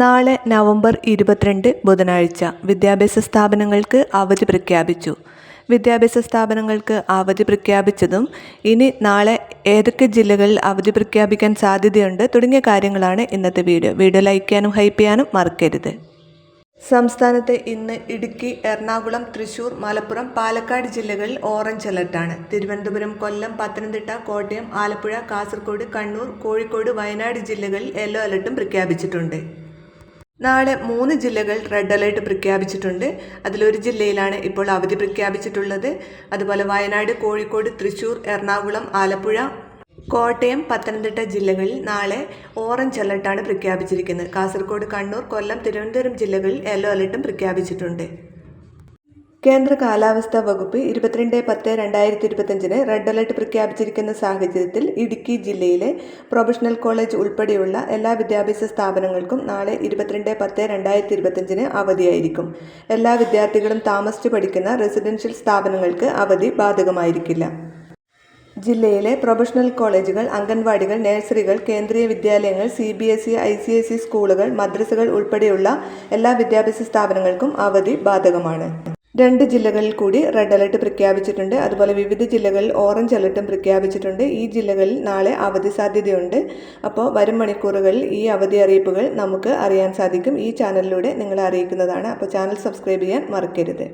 നാളെ നവംബർ ഇരുപത്തിരണ്ട് ബുധനാഴ്ച വിദ്യാഭ്യാസ സ്ഥാപനങ്ങൾക്ക് അവധി പ്രഖ്യാപിച്ചു. വിദ്യാഭ്യാസ സ്ഥാപനങ്ങൾക്ക് അവധി പ്രഖ്യാപിച്ചതും ഇനി നാളെ ഏതൊക്കെ ജില്ലകളിൽ അവധി പ്രഖ്യാപിക്കാൻ സാധ്യതയുണ്ട് തുടങ്ങിയ കാര്യങ്ങളാണ് ഇന്നത്തെ വീഡിയോ. വീഡിയോ ലൈക്ക് ചെയ്യാനും ഹൈപ്പ് ചെയ്യാനും മറക്കരുത്. സംസ്ഥാനത്ത് ഇന്ന് ഇടുക്കി എറണാകുളം തൃശൂർ മലപ്പുറം പാലക്കാട് ജില്ലകളിൽ ഓറഞ്ച് അലർട്ടാണ് തിരുവനന്തപുരം കൊല്ലം പത്തനംതിട്ട കോട്ടയം ആലപ്പുഴ കാസർഗോഡ് കണ്ണൂർ കോഴിക്കോട് വയനാട് ജില്ലകളിൽ യെല്ലോ അലർട്ടും പ്രഖ്യാപിച്ചിട്ടുണ്ട്. നാളെ മൂന്ന് ജില്ലകൾ റെഡ് അലേർട്ട് പ്രഖ്യാപിച്ചിട്ടുണ്ട്. അതിലൊരു ജില്ലയിലാണ് ഇപ്പോൾ അവധി പ്രഖ്യാപിച്ചിട്ടുള്ളത്. അതുപോലെ വയനാട് കോഴിക്കോട് തൃശൂർ എറണാകുളം ആലപ്പുഴ കോട്ടയം പത്തനംതിട്ട ജില്ലകളിൽ നാളെ ഓറഞ്ച് അലർട്ടാണ് പ്രഖ്യാപിച്ചിരിക്കുന്നത്. കാസർഗോഡ് കണ്ണൂർ കൊല്ലം തിരുവനന്തപുരം ജില്ലകളിൽ യെല്ലോ അലർട്ടും പ്രഖ്യാപിച്ചിട്ടുണ്ട്. കേന്ദ്ര കാലാവസ്ഥാ വകുപ്പ് ഇരുപത്തിരണ്ട് പത്ത് രണ്ടായിരത്തി ഇരുപത്തഞ്ചിന് റെഡ് അലർട്ട് പ്രഖ്യാപിച്ചിരിക്കുന്ന സാഹചര്യത്തിൽ ഇടുക്കി ജില്ലയിലെ പ്രൊഫഷണൽ കോളേജ് ഉൾപ്പെടെയുള്ള എല്ലാ വിദ്യാഭ്യാസ സ്ഥാപനങ്ങൾക്കും നാളെ ഇരുപത്തിരണ്ട് പത്ത് രണ്ടായിരത്തി ഇരുപത്തഞ്ചിന് അവധിയായിരിക്കും. എല്ലാ വിദ്യാർത്ഥികളും താമസിച്ച് പഠിക്കുന്ന റെസിഡൻഷ്യൽ സ്ഥാപനങ്ങൾക്ക് അവധി ബാധകമായിരിക്കില്ല. ജില്ലയിലെ പ്രൊഫഷണൽ കോളേജുകൾ അംഗൻവാടികൾ നഴ്സറികൾ കേന്ദ്രീയ വിദ്യാലയങ്ങൾ C B S E I C S E സ്കൂളുകൾ മദ്രസകൾ ഉൾപ്പെടെയുള്ള എല്ലാ വിദ്യാഭ്യാസ സ്ഥാപനങ്ങൾക്കും അവധി ബാധകമാണ്. രണ്ട് ജില്ലകളിൽ കൂടി റെഡ് അലർട്ട് പ്രഖ്യാപിച്ചിട്ടുണ്ട്. അതുപോലെ വിവിധ ജില്ലകളിൽ ഓറഞ്ച് അലർട്ടും പ്രഖ്യാപിച്ചിട്ടുണ്ട്. ഈ ജില്ലകളിൽ നാളെ അവധി സാധ്യതയുണ്ട്. അപ്പോൾ വരും മണിക്കൂറുകളിൽ ഈ അവധി അറിയിപ്പുകൾ നമുക്ക് അറിയാൻ സാധിക്കും. ഈ ചാനലിലൂടെ നിങ്ങളെ അറിയിക്കുന്നതാണ്. അപ്പോൾ ചാനൽ സബ്സ്ക്രൈബ് ചെയ്യാൻ മറക്കരുത്.